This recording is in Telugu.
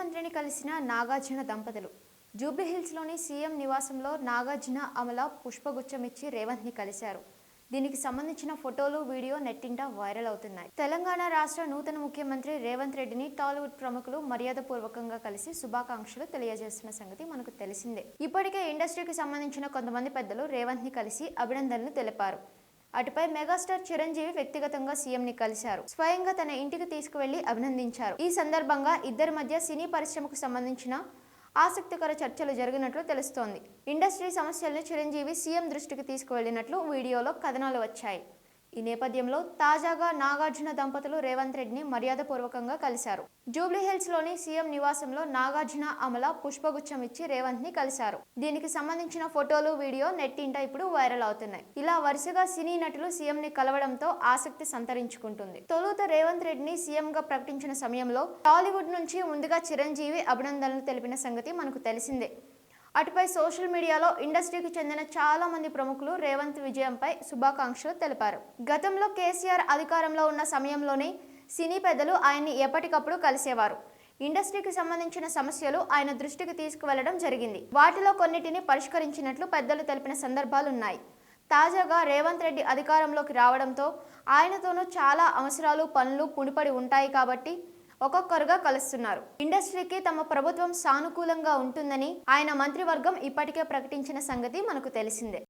ముఖ్యమంత్రిని కలిసిన నాగార్జున దంపతులు. జూబ్లీహిల్స్లోని సీఎం నివాసంలో నాగార్జున అమల పుష్పగుచ్చమిచ్చి రేవంత్ని కలిశారు. దీనికి సంబంధించిన ఫోటోలు వీడియో నెట్టింట వైరల్ అవుతున్నాయి. తెలంగాణ రాష్ట్ర నూతన ముఖ్యమంత్రి రేవంత్ రెడ్డిని టాలీవుడ్ ప్రముఖులు మర్యాదపూర్వకంగా కలిసి శుభాకాంక్షలు తెలియజేస్తున్న సంగతి మనకు తెలిసిందే. ఇప్పటికే ఇండస్ట్రీకి సంబంధించిన కొంతమంది పెద్దలు రేవంత్ని కలిసి అభినందనలు తెలిపారు. అటుపై మెగాస్టార్ చిరంజీవి వ్యక్తిగతంగా సీఎంని కలిశారు. స్వయంగా తన ఇంటికి తీసుకువెళ్ళి అభినందించారు. ఈ సందర్భంగా ఇద్దరి మధ్య సినీ పరిశ్రమకు సంబంధించిన ఆసక్తికర చర్చలు జరిగినట్లు తెలుస్తోంది. ఇండస్ట్రీ సమస్యలను చిరంజీవి సీఎం దృష్టికి తీసుకువెళ్ళినట్లు వీడియోలో కథనాలు వచ్చాయి. ఈ నేపథ్యంలో తాజాగా నాగార్జున దంపతులు రేవంత్ రెడ్డిని మర్యాదపూర్వకంగా కలిశారు. జూబ్లీహిల్స్లోని సీఎం నివాసంలో నాగార్జున అమల పుష్పగుచ్చం ఇచ్చి రేవంత్ని కలిశారు. దీనికి సంబంధించిన ఫోటోలు వీడియో నెట్టింట ఇప్పుడు వైరల్ అవుతున్నాయి. ఇలా వరుసగా సినీ నటులు సీఎం ని కలవడంతో ఆసక్తి సంతరించుకుంటుంది. తొలుత రేవంత్ రెడ్డిని సీఎం గా ప్రకటించిన సమయంలో టాలీవుడ్ నుంచి ముందుగా చిరంజీవి అభినందనలు తెలిపిన సంగతి మనకు తెలిసిందే. అటుపై సోషల్ మీడియాలో ఇండస్ట్రీకి చెందిన చాలా మంది ప్రముఖులు రేవంత్ విజయంపై శుభాకాంక్షలు తెలిపారు. గతంలో కేసీఆర్ అధికారంలో ఉన్న సమయంలోనే సినీ పెద్దలు ఆయన్ని ఎప్పటికప్పుడు కలిసేవారు. ఇండస్ట్రీకి సంబంధించిన సమస్యలు ఆయన దృష్టికి తీసుకువెళ్ళడం జరిగింది. వాటిలో కొన్నిటిని పరిష్కరించినట్లు పెద్దలు తెలిపిన సందర్భాలున్నాయి. తాజాగా రేవంత్ రెడ్డి అధికారంలోకి రావడంతో ఆయనతోనూ చాలా అవసరాలు పనులు పుడిపడి ఉంటాయి కాబట్టి ఒక్కొక్కరుగా కలుస్తున్నారు. ఇండస్ట్రీకి తమ ప్రభుత్వం సానుకూలంగా ఉంటుందని ఆయన మంత్రివర్గం ఇప్పటికే ప్రకటించిన సంగతి మనకు తెలిసిందే.